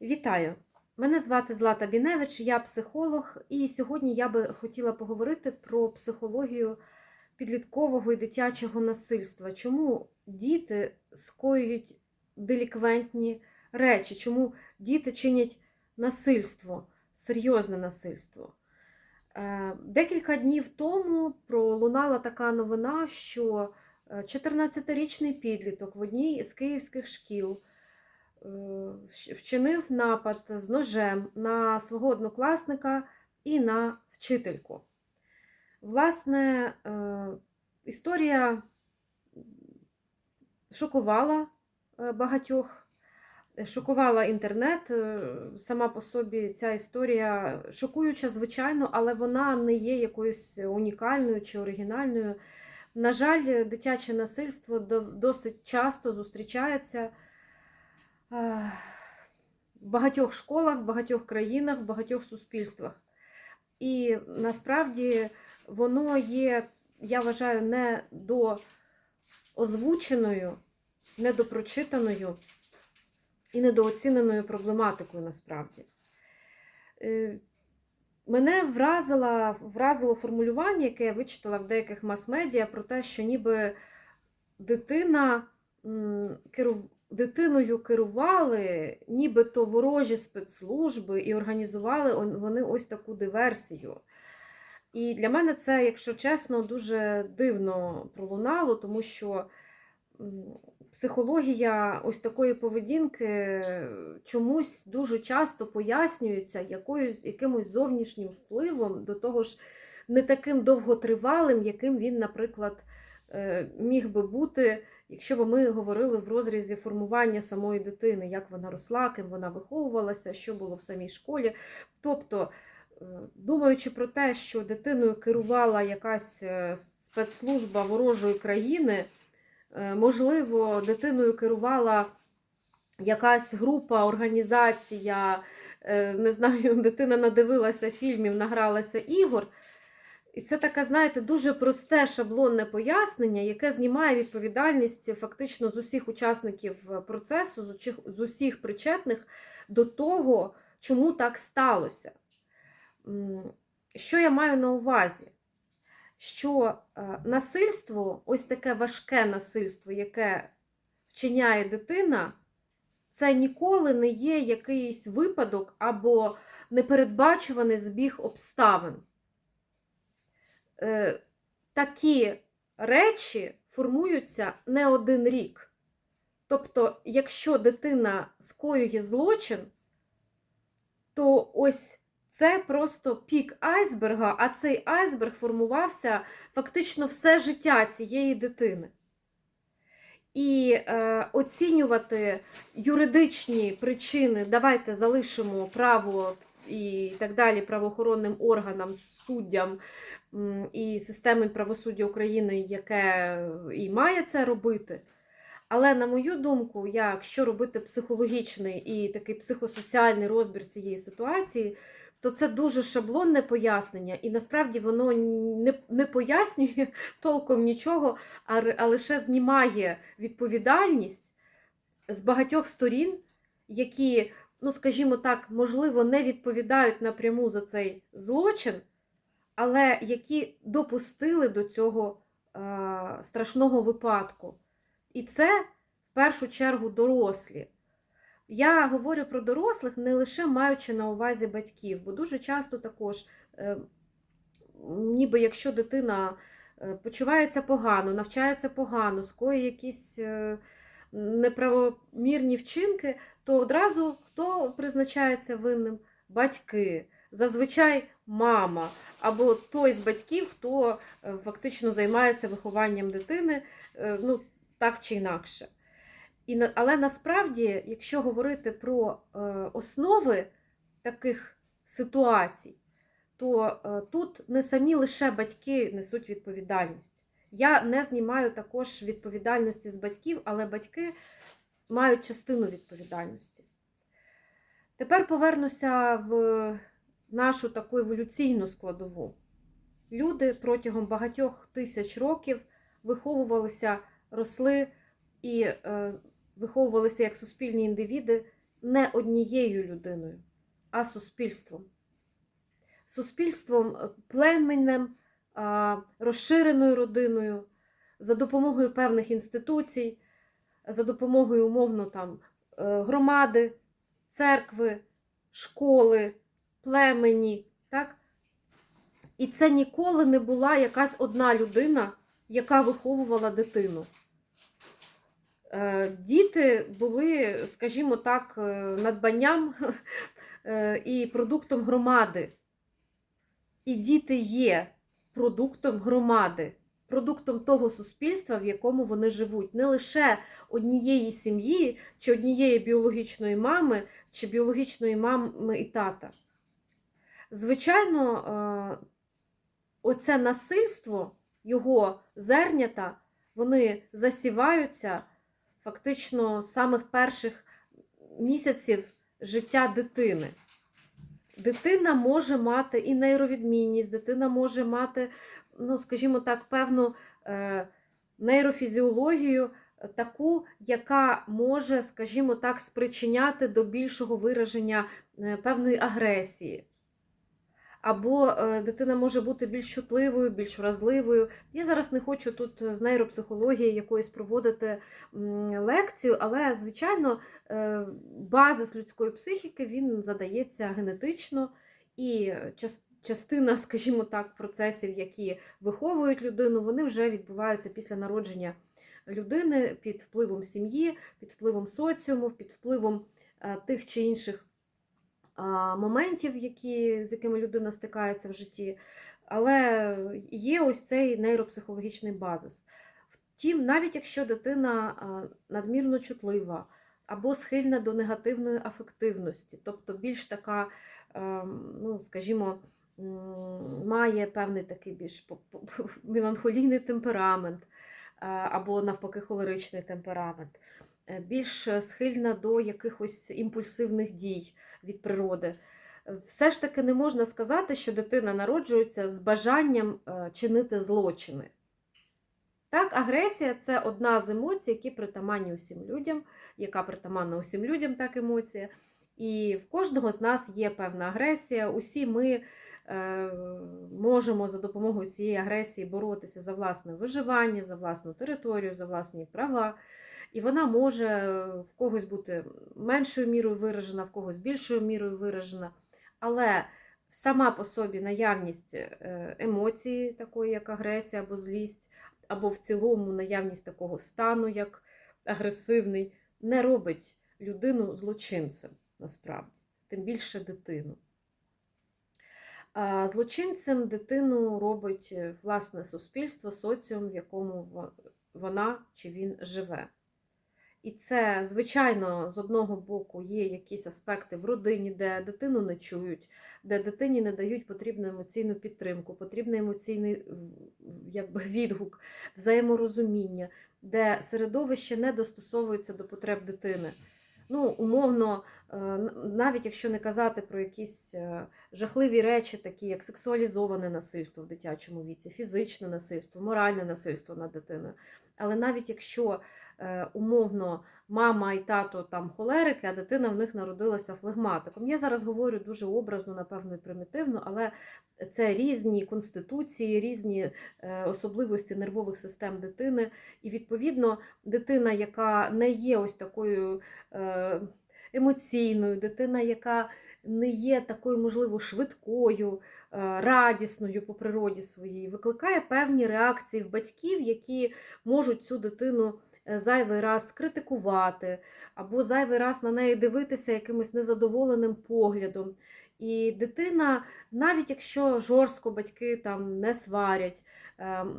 Вітаю! Мене звати Злата Біневич, я психолог, і сьогодні я би хотіла поговорити про психологію підліткового і дитячого насильства. Чому діти скоюють деліквентні речі? Чому діти чинять насильство, серйозне насильство? Е, Декілька днів тому пролунала така новина, що е, 14-річний підліток в одній з київських шкіл е, вчинив напад з ножем на свого однокласника і на вчительку. Власне, е, історія шокувала е, багатьох, е, шокувала інтернет. Е, Сама по собі ця історія шокуюча, звичайно, але вона не є якоюсь унікальною чи оригінальною. На жаль, дитяче насильство досить часто зустрічається е, в багатьох школах, в багатьох країнах, в багатьох суспільствах. І насправді воно є, я вважаю, не до озвученою, недопрочитаною і недооціненою проблематикою насправді. Е, Мене вразила, вразило формулювання, яке я вичитала в деяких мас-медіа, про те, що ніби дитина керув... дитиною керували, нібито ворожі спецслужби і організували вони ось таку диверсію. І для мене це, якщо чесно, дуже дивно пролунало, тому що психологія ось такої поведінки чомусь дуже часто пояснюється якоюсь, якимось зовнішнім впливом, до того ж, не таким довготривалим, яким він, наприклад, е, міг би бути, якщо б ми говорили в розрізі формування самої дитини, як вона росла, ким вона виховувалася, що було в самій школі. Тобто, е, думаючи про те, що дитиною керувала якась е, спецслужба ворожої країни, е, можливо, дитиною керувала якась група, організація, не знаю, дитина надивилася фільмів, награлася ігор. І це таке, знаєте, дуже просте шаблонне пояснення, яке знімає відповідальність фактично з усіх учасників процесу, з усіх, з усіх причетних до того, чому так сталося. Що я маю на увазі? Що е, насильство, ось таке важке насильство, яке вчиняє дитина, це ніколи не є якийсь випадок або непередбачуваний збіг обставин. Е, Такі речі формуються не один рік. Тобто, якщо дитина скоює злочин, то ось це просто пік айсберга, а цей айсберг формувався фактично все життя цієї дитини. І е, оцінювати юридичні причини, давайте залишимо право і так далі правоохоронним органам, суддям і системи правосуддя України, яке і має це робити. Але, на мою думку, якщо робити психологічний і такий психосоціальний розбір цієї ситуації, то це дуже шаблонне пояснення, і насправді воно не, не пояснює толком нічого, а, а лише знімає відповідальність з багатьох сторін, які, ну скажімо так, можливо, не відповідають напряму за цей злочин, але які допустили до цього е, страшного випадку. І це в першу чергу дорослі. Я говорю про дорослих, не лише маючи на увазі батьків, бо дуже часто також, е, ніби якщо дитина е, почувається погано, навчається погано, скоює якісь неправомірні вчинки, то одразу хто призначається винним? Батьки. Зазвичай мама або той з батьків, хто е, фактично займається вихованням дитини, е, ну так чи інакше. І, але насправді, якщо говорити про е, основи таких ситуацій, то тут не самі лише батьки несуть відповідальність. Я не знімаю також відповідальності з батьків, але батьки мають частину відповідальності. Тепер повернуся в нашу таку еволюційну складову. Люди протягом багатьох тисяч років виховувалися, росли і е, виховувалися як суспільні індивіди, не однією людиною, а суспільством. Суспільством, е, племенем, а, розширеною родиною, за допомогою певних інституцій, за допомогою умовно там е, громади, церкви, школи, племені. Так? І це ніколи не була якась одна людина, яка виховувала дитину. Е, Діти були, скажімо так, е, надбанням е, і продуктом громади. І діти є продуктом громади, продуктом того суспільства, в якому вони живуть, не лише однієї сім'ї, чи однієї біологічної мами, чи біологічної мами і тата. Звичайно, е, оце насильство, його зернята, вони засіваються фактично з самих перших місяців життя дитини. Дитина може мати і нейровідмінність, дитина може мати, ну, скажімо так, певну е, нейрофізіологію, таку, яка може, скажімо так, спричиняти до більшого вираження е, певної агресії. Або е, дитина може бути більш чутливою, більш вразливою. Я зараз не хочу тут з нейропсихології якоїсь проводити лекцію, але, звичайно, е, базис людської психіки він задається генетично, і час- частина, скажімо так, процесів, які виховують людину, вони вже відбуваються після народження людини під впливом сім'ї, під впливом соціуму, під впливом е, тих чи інших моментів, які, з якими людина стикається в житті. Але є ось цей нейропсихологічний базис. Втім, навіть якщо дитина надмірно чутлива або схильна до негативної афективності, тобто більш така, ну, скажімо, має певний такий більш меланхолійний темперамент, або навпаки холеричний темперамент, е, більш схильна до якихось імпульсивних дій від природи. Все ж таки не можна сказати, що дитина народжується з бажанням е, чинити злочини. Так, агресія це одна з емоцій, які притаманні усім людям, яка притаманна усім людям, так емоція. І в кожного з нас є певна агресія. Усі ми е, можемо за допомогою цієї агресії боротися за власне виживання, за власну територію, за власні права. І вона може в когось бути меншою мірою виражена, в когось більшою мірою виражена. Але сама по собі наявність е, емоції, такої як агресія або злість, або в цілому наявність такого стану, як агресивний, не робить людину злочинцем насправді, тим більше дитину. А Злочинцем дитину робить е, власне суспільство, соціум, в якому вона чи він живе. І це, звичайно, з одного боку є якісь аспекти в родині, де дитину не чують, де дитині не дають потрібну емоційну підтримку, потрібний емоційний якби, відгук, взаєморозуміння, де середовище не достосовується до потреб дитини. Ну, умовно, е, навіть якщо не казати про якісь е, жахливі речі, такі як сексуалізоване насильство в дитячому віці, фізичне насильство, моральне насильство над дитиною. Але навіть якщо е, умовно мама і тато там холерики, а дитина в них народилася флегматиком. Я зараз говорю дуже образно, напевно, і примітивно, але це різні конституції, різні е, особливості нервових систем дитини. І відповідно дитина, яка не є ось такою е, емоційною, дитина, яка не є такою, можливо, швидкою, е, радісною по природі своїй, викликає певні реакції в батьків, які можуть цю дитину е, зайвий раз критикувати, або зайвий раз на неї дивитися якимось незадоволеним поглядом. І дитина, навіть якщо жорстко батьки там не сварять,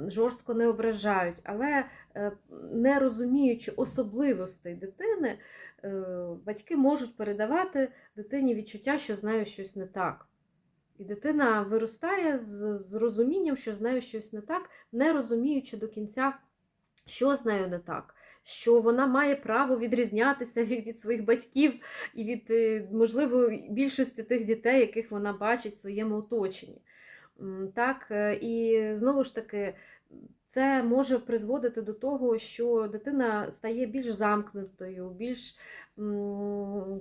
жорстко не ображають, але е, не розуміючи особливостей дитини, е, батьки можуть передавати дитині відчуття, що з нею щось не так. І дитина виростає з, розумінням, що з нею щось не так, не розуміючи до кінця, що з нею не так, що вона має право відрізнятися від, від своїх батьків і від, е, можливо, більшості тих дітей, яких вона бачить в своєму оточенні. Так, е, і знову ж таки, це може призводити до того, що дитина стає більш замкнутою, більш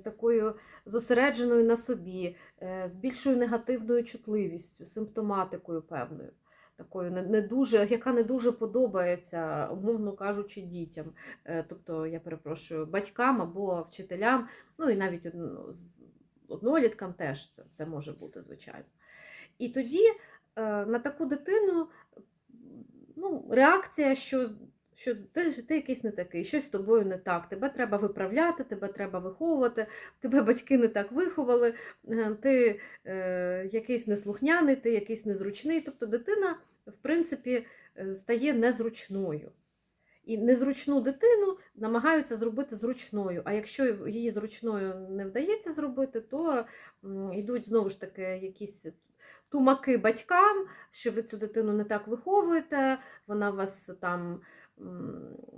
такою. зосередженою на собі, е, з більшою негативною чутливістю, симптоматикою певною, такою не, дуже, яка не дуже подобається, умовно кажучи, дітям. Е, Тобто, я перепрошую, батькам або вчителям, ну і навіть з- одноліткам теж це, це може бути, звичайно. І тоді е, на таку дитину ну, реакція, що, що ти, ти якийсь не такий, щось з тобою не так. Тебе треба виправляти, тебе треба виховувати, тебе батьки не так виховали, е, ти е, якийсь неслухняний, ти якийсь незручний. Тобто дитина, в принципі, е, стає незручною. І незручну дитину намагаються зробити зручною. А якщо її зручною не вдається зробити, то йдуть знову ж таки якісь тумаки батькам, що ви цю дитину не так виховуєте, вона вас там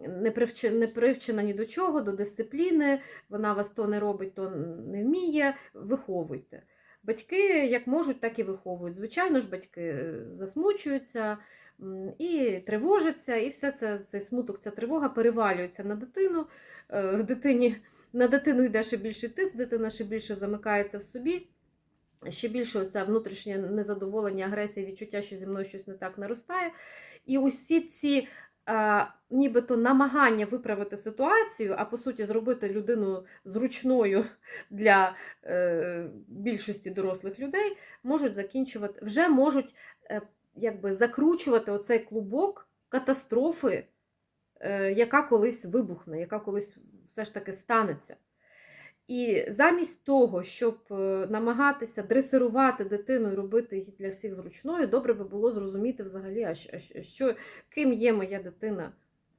не привчена, не привчена ні до чого, до дисципліни, вона вас то не робить, то не вміє. Виховуйте. Батьки як можуть, так і виховують. Звичайно ж, батьки е, засмучуються і тривожаться, і все це, цей смуток, ця тривога перевалюється на дитину. Е, В дитині, на дитину йде ще більший тиск, дитина ще більше замикається в собі. Ще більше це внутрішнє незадоволення, агресія, відчуття, що зі мною щось не так наростає. І усі ці а, нібито намагання виправити ситуацію, а по суті зробити людину зручною для е, більшості дорослих людей, можуть закінчувати, вже можуть е, якби закручувати оцей клубок катастрофи, е, яка колись вибухне, яка колись все ж таки станеться. І замість того, щоб е, намагатися дресирувати дитину і робити її для всіх зручною, добре би було зрозуміти взагалі, а що, ким є моя дитина,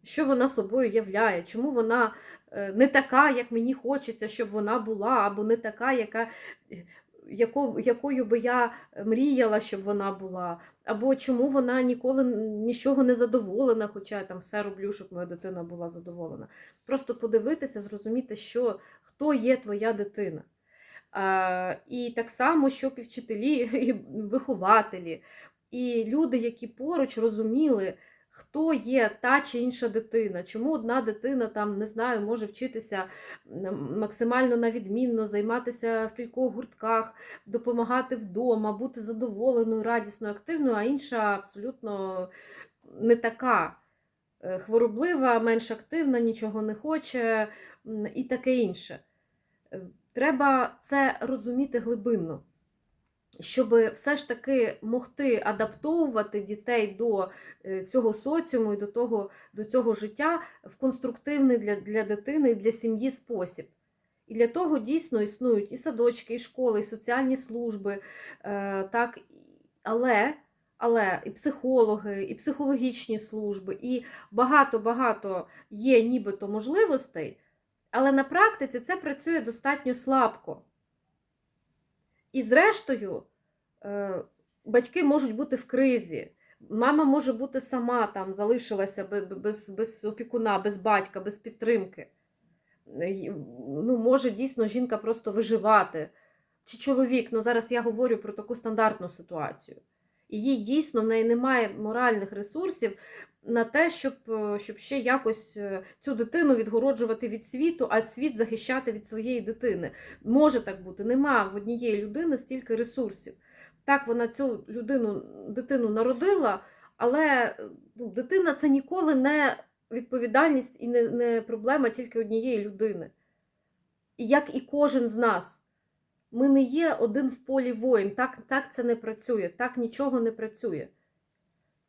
що вона собою являє, чому вона е, не така, як мені хочеться, щоб вона була, або не така, яка, яко, якою би я мріяла, щоб вона була, або чому вона ніколи нічого не задоволена, хоча я там все роблю, щоб моя дитина була задоволена. Просто подивитися, зрозуміти, що хто є твоя дитина. А, І так само, щоб і вчителі, і вихователі, і люди, які поруч розуміли, хто є та чи інша дитина, чому одна дитина там, не знаю, може вчитися максимально на відмінно, займатися в кількох гуртках, допомагати вдома, бути задоволеною, радісною, активною, а інша абсолютно не така е, хвороблива, менш активна, нічого не хоче і таке інше. Е, Треба це розуміти глибинно, щоб все ж таки могти адаптовувати дітей до е, цього соціуму і до того, до цього життя в конструктивний для, для дитини і для сім'ї спосіб. І для того дійсно існують і садочки, і школи, і соціальні служби, е, так, але, але і психологи, і психологічні служби, і багато-багато є нібито можливостей. Але на практиці це працює достатньо слабко. І зрештою, е, батьки можуть бути в кризі. Мама може бути сама там, залишилася без, без опікуна, без батька, без підтримки. Е, Ну, Може дійсно жінка просто виживати. Чи чоловік, ну зараз я говорю про таку стандартну ситуацію. І їй дійсно в неї немає моральних ресурсів на те, щоб щоб ще якось е, цю дитину відгороджувати від світу, а світ захищати від своєї дитини. Може так бути, нема в однієї людини стільки ресурсів. Так, вона цю людину, дитину народила, але ну, дитина це ніколи не відповідальність і не, не проблема тільки однієї людини. І як і кожен з нас. Ми не є один в полі воїн, так, так це не працює, так нічого не працює.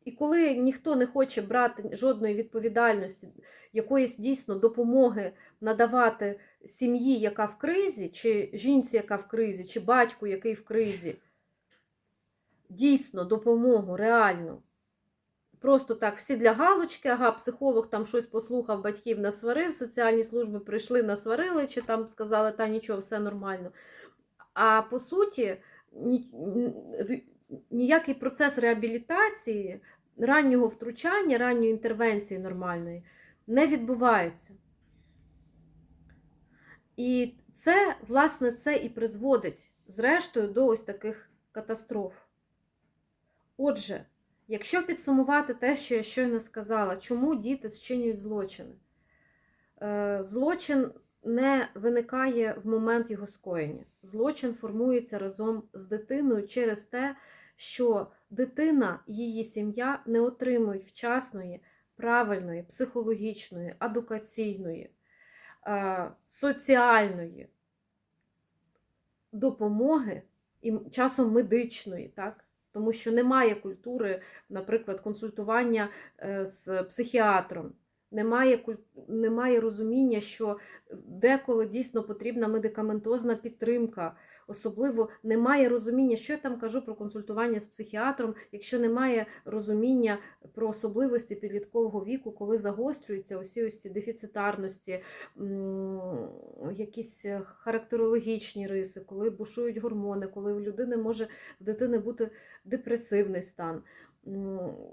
І коли ніхто не хоче брати жодної відповідальності, якоїсь дійсно допомоги надавати сім'ї, яка в кризі, чи жінці, яка в кризі, чи батьку, який в кризі, дійсно допомогу реальну. Просто так, всі для галочки, ага, психолог там щось послухав, батьків насварив, соціальні служби прийшли, насварили, чи там сказали, та нічого, все нормально. А по суті, ніякий процес реабілітації, раннього втручання, ранньої інтервенції нормальної не відбувається. І це, власне, це і призводить, зрештою, до ось таких катастроф. Отже, якщо підсумувати те, що я щойно сказала, чому діти зчинюють злочини? Злочин не виникає в момент його скоєння. Злочин формується разом з дитиною через те, що дитина і її сім'я не отримують вчасної, правильної, психологічної, адукаційної, е, соціальної допомоги і часом медичної, так? Тому що немає культури, наприклад, консультування е, з психіатром, немає, немає розуміння, що деколи дійсно потрібна медикаментозна підтримка. Особливо немає розуміння, що я там кажу про консультування з психіатром, якщо немає розуміння про особливості підліткового віку, коли загострюються усі ось ці дефіцитарності, якісь характерологічні риси, коли бушують гормони, коли в людини може в дитини бути депресивний стан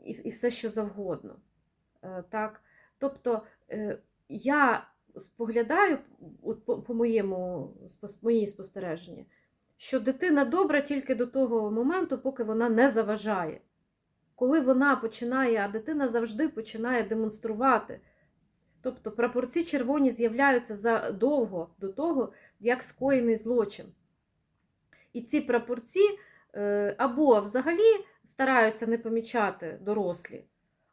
і, і все що завгодно. Е, Так? Тобто е, я споглядаю по, по моєму моїй спостереженні, що дитина добра тільки до того моменту, поки вона не заважає. Коли вона починає, а дитина завжди починає демонструвати. Тобто прапорці червоні з'являються задовго до того, як скоєний злочин. І ці прапорці е, або взагалі стараються не помічати дорослі,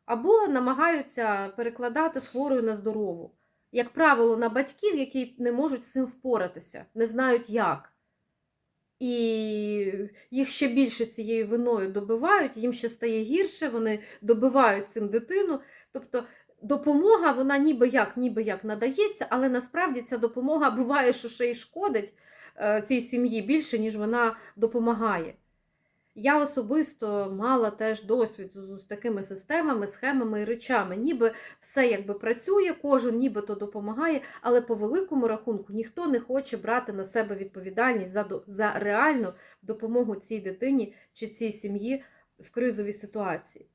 або намагаються перекладати з хворою на здорову. Як правило, на батьків, які не можуть з цим впоратися, не знають як. І їх ще більше цією виною добивають, їм ще стає гірше, вони добивають цим дитину. Тобто допомога, вона ніби як, ніби як надається, але насправді ця допомога буває, що ще й шкодить е, цій сім'ї більше, ніж вона допомагає. Я особисто мала теж досвід з, з такими системами, схемами і речами. Ніби все якби працює, кожен нібито допомагає, але по великому рахунку ніхто не хоче брати на себе відповідальність за, за реальну допомогу цій дитині чи цій сім'ї в кризовій ситуації.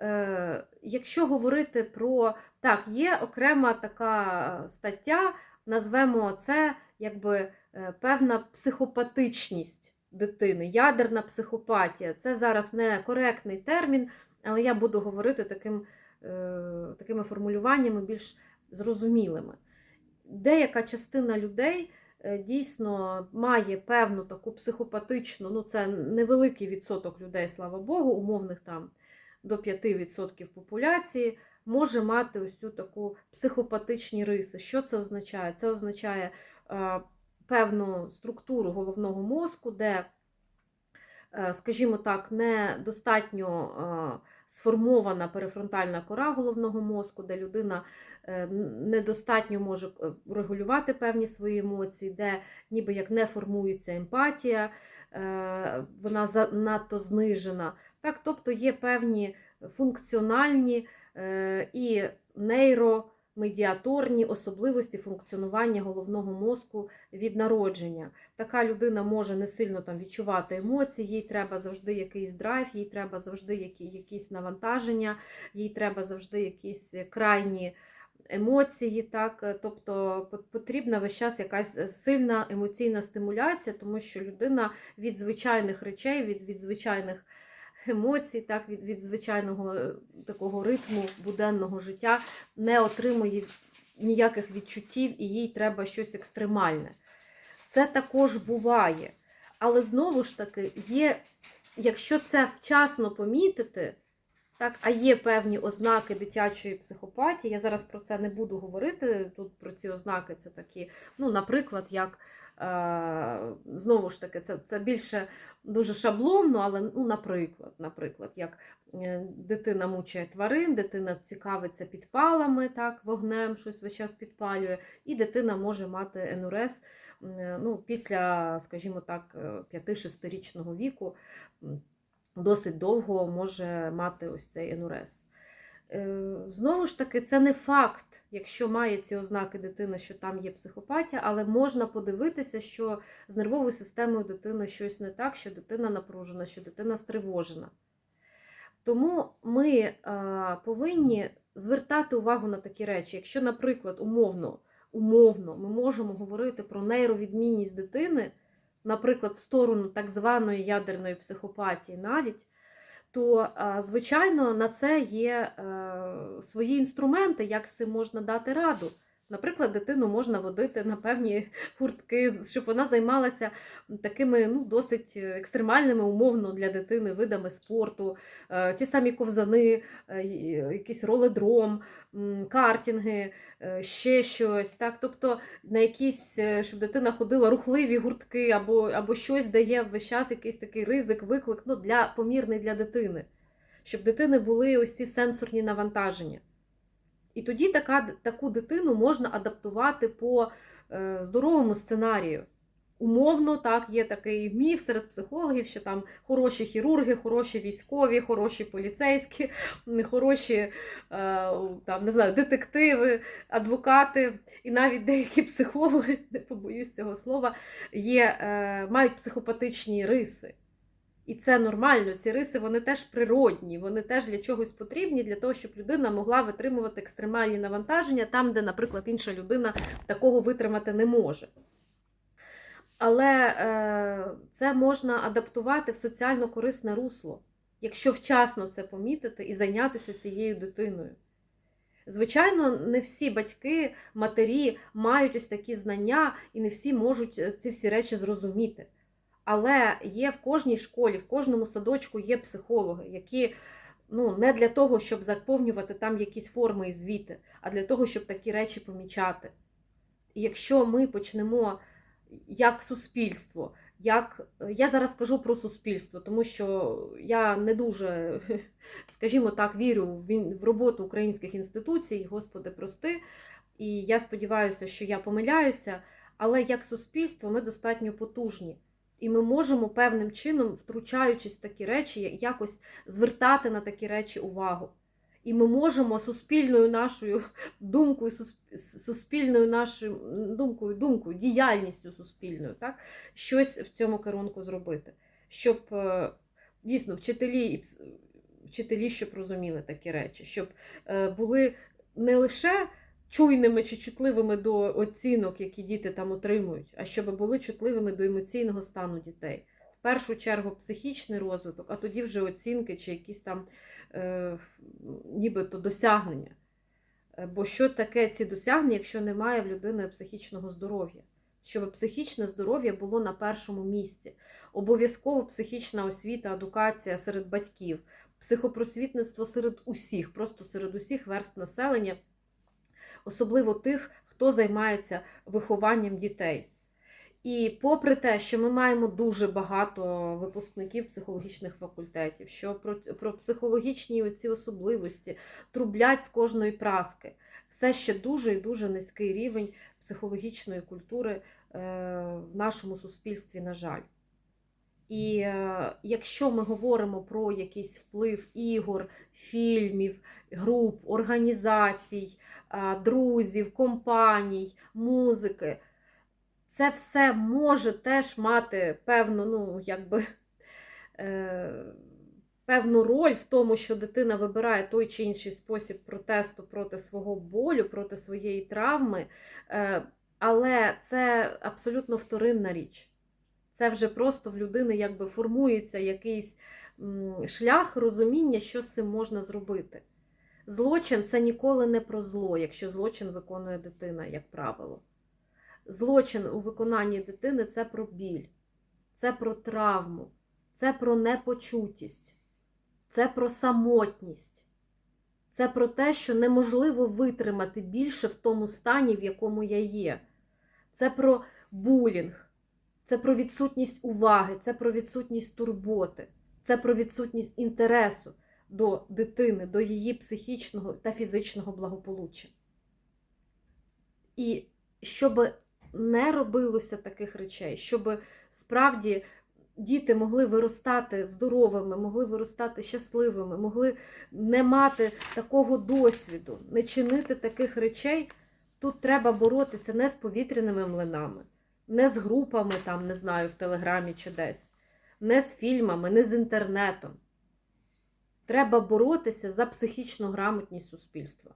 Е, якщо говорити про так, є окрема така стаття, назвемо це якби е, певна психопатичність дитини, ядерна психопатія. Це зараз не коректний термін, але я буду говорити таким, е, такими формулюваннями більш зрозумілими. Деяка частина людей е, дійсно має певну таку психопатичну, ну це невеликий відсоток людей, слава Богу, умовних там до 5% популяції, може мати ось цю таку психопатичні риси. Що це означає? Це означає е, певну структуру головного мозку, де, е, скажімо так, недостатньо е, сформована перифронтальна кора головного мозку, де людина е, недостатньо може регулювати певні свої емоції, де ніби як не формується емпатія, вона занадто знижена. Так, тобто є певні функціональні і нейромедіаторні особливості функціонування головного мозку від народження. Така людина може не сильно там відчувати емоції, їй треба завжди якийсь драйв, їй треба завжди які, якісь навантаження, їй треба завжди якісь крайні емоції. Так? Тобто пот- потрібна весь час якась сильна емоційна стимуляція, тому що людина від звичайних речей, від, від звичайних емоцій, так, від, від звичайного е, такого ритму буденного життя не отримує ніяких відчуттів і їй треба щось екстремальне. Це також буває. Але знову ж таки, є, якщо це вчасно помітити, так, а є певні ознаки дитячої психопатії, я зараз про це не буду говорити. Тут про ці ознаки це такі, ну, наприклад, як знову ж таки, це, це більше дуже шаблонно, але ну, наприклад, наприклад, як е, дитина мучає тварин, дитина цікавиться підпалами, так, вогнем, щось весь час підпалює, і дитина може мати енурез е, ну, після, скажімо так, 5-6-річного віку. Досить довго може мати ось цей енурез. Е, Знову ж таки, це не факт, якщо має ці ознаки дитина, що там є психопатія, але можна подивитися, що з нервовою системою дитини щось не так, що дитина напружена, що дитина стривожена. Тому ми е, повинні звертати увагу на такі речі. Якщо, наприклад, умовно, умовно ми можемо говорити про нейровідмінність дитини, наприклад, в сторону так званої ядерної психопатії навіть, то, звичайно, на це є е, свої інструменти, як з цим можна дати раду. Наприклад, дитину можна водити на певні гуртки, щоб вона займалася такими ну, досить екстремальними, умовно для дитини видами спорту, Е, ті самі ковзани, е, якийсь роледром, картинги, е, ще щось. Так? Тобто на якісь, е, щоб дитина ходила рухливі гуртки або, або щось дає весь час якийсь такий ризик, виклик ну, для, помірний для дитини, щоб дитини були ось ці сенсорні навантаження. І тоді така, таку дитину можна адаптувати по е, здоровому сценарію. Умовно, так, є такий міф серед психологів, що там хороші хірурги, хороші військові, хороші поліцейські, хороші е, там, не знаю, детективи, адвокати, і навіть деякі психологи, не побоюсь цього слова, є, е, мають психопатичні риси. І це нормально, ці риси вони теж природні, вони теж для чогось потрібні, для того, щоб людина могла витримувати екстремальні навантаження там, де, наприклад, інша людина такого витримати не може. Але е, це можна адаптувати в соціально корисне русло, якщо вчасно це помітити і зайнятися цією дитиною. Звичайно, не всі батьки, матері мають ось такі знання, і не всі можуть е, ці всі речі зрозуміти. Але є в кожній школі, в кожному садочку є психологи, які ну, не для того, щоб заповнювати там якісь форми і звіти, а для того, щоб такі речі помічати. І якщо ми почнемо як суспільство, як я зараз кажу про суспільство, тому що я не дуже, скажімо так, вірю в роботу українських інституцій, Господи, прости. І я сподіваюся, що я помиляюся, але як суспільство ми достатньо потужні. І ми можемо певним чином, втручаючись в такі речі, якось звертати на такі речі увагу. І ми можемо суспільною нашою думкою, суспільною нашою думкою, думкою, діяльністю суспільною, так, щось в цьому керунку зробити. Щоб е, дійсно вчителі і вчителі, щоб розуміли такі речі, щоб е, були не лише чуйними чи чутливими до оцінок, які діти там отримують, а щоб були чутливими до емоційного стану дітей. В першу чергу психічний розвиток, а тоді вже оцінки чи якісь там е, нібито досягнення. Е, Бо що таке ці досягнення, якщо немає в людини психічного здоров'я? Щоб психічне здоров'я було на першому місці. Обов'язково психічна освіта, едукація серед батьків, психопросвітництво серед усіх, просто серед усіх верств населення, особливо тих, хто займається вихованням дітей. І попри те, що ми маємо дуже багато випускників психологічних факультетів, що про, про психологічні ці особливості трублять з кожної праски, все ще дуже і дуже низький рівень психологічної культури е, в нашому суспільстві, на жаль. І е, якщо ми говоримо про якийсь вплив ігор, фільмів, груп, організацій, е, друзів, компаній, музики, це все може теж мати певну, ну, якби, е, певну роль в тому, що дитина вибирає той чи інший спосіб протесту проти свого болю, проти своєї травми. Е, але це абсолютно вторинна річ. Це вже просто в людини якби формується якийсь шлях розуміння, що з цим можна зробити. Злочин це ніколи не про зло, якщо злочин виконує дитина, як правило. Злочин у виконанні дитини це про біль, це про травму, це про непочутість, це про самотність, це про те, що неможливо витримати більше в тому стані, в якому я є. Це про булінг, це про відсутність уваги, це про відсутність турботи, це про відсутність інтересу до дитини, до її психічного та фізичного благополуччя. І щоб не робилося таких речей, щоб справді діти могли виростати здоровими, могли виростати щасливими, могли не мати такого досвіду, не чинити таких речей, тут треба боротися не з повітряними млинами, не з групами, там, не знаю, в Телеграмі чи десь, не з фільмами, не з інтернетом. Треба боротися за психічну грамотність суспільства.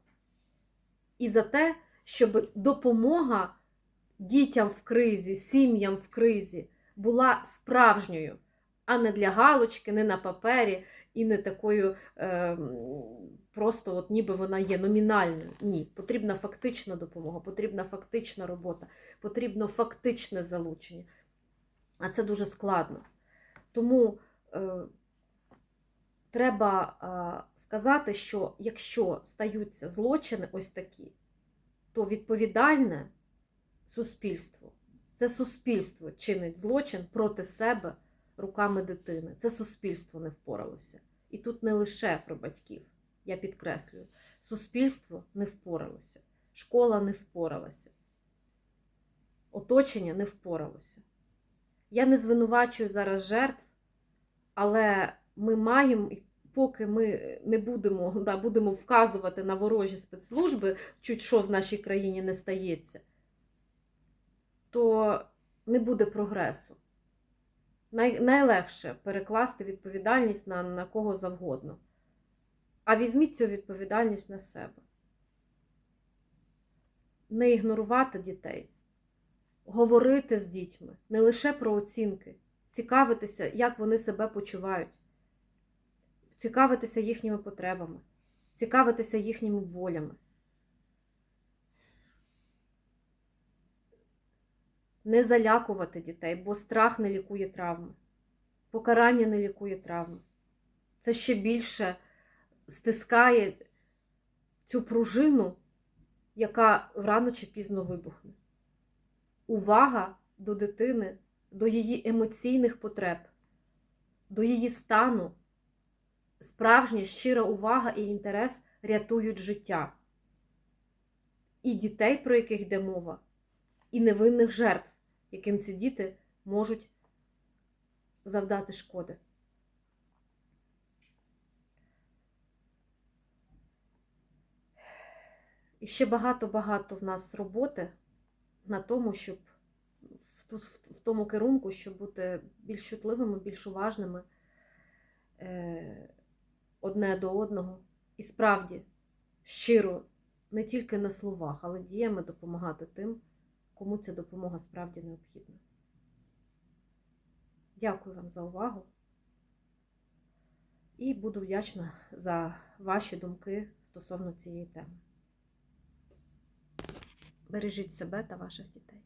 І за те, щоб допомога дітям в кризі, сім'ям в кризі була справжньою, а не для галочки, не на папері і не такою е, просто, от ніби вона є номінальною. Ні, потрібна фактична допомога, потрібна фактична робота, потрібно фактичне залучення. А це дуже складно. Тому е, треба е, сказати, що якщо стаються злочини ось такі, то відповідальне суспільство. Це суспільство чинить злочин проти себе руками дитини. Це суспільство не впоралося. І тут не лише про батьків, я підкреслюю. Суспільство не впоралося, школа не впоралася, оточення не впоралося. Я не звинувачую зараз жертв, але ми маємо, поки ми не будемо, да, будемо вказувати на ворожі спецслужби, чуть що в нашій країні не стається, то не буде прогресу. Най, найлегше перекласти відповідальність на, на кого завгодно. А візьміть цю відповідальність на себе. Не ігнорувати дітей, говорити з дітьми не лише про оцінки, цікавитися, як вони себе почувають, цікавитися їхніми потребами, цікавитися їхніми болями. Не залякувати дітей, бо страх не лікує травми, покарання не лікує травми. Це ще більше стискає цю пружину, яка рано чи пізно вибухне. Увага до дитини, до її емоційних потреб, до її стану, справжня щира увага і інтерес рятують життя. І дітей, про яких йде мова, і невинних жертв, яким ці діти можуть завдати шкоди. І ще багато-багато в нас роботи на тому, щоб в, тому керунку, щоб бути більш чутливими, більш уважними е, одне до одного. І справді щиро, не тільки на словах, але діями допомагати тим, кому ця допомога справді необхідна. Дякую вам за увагу і буду вдячна за ваші думки стосовно цієї теми. Бережіть себе та ваших дітей.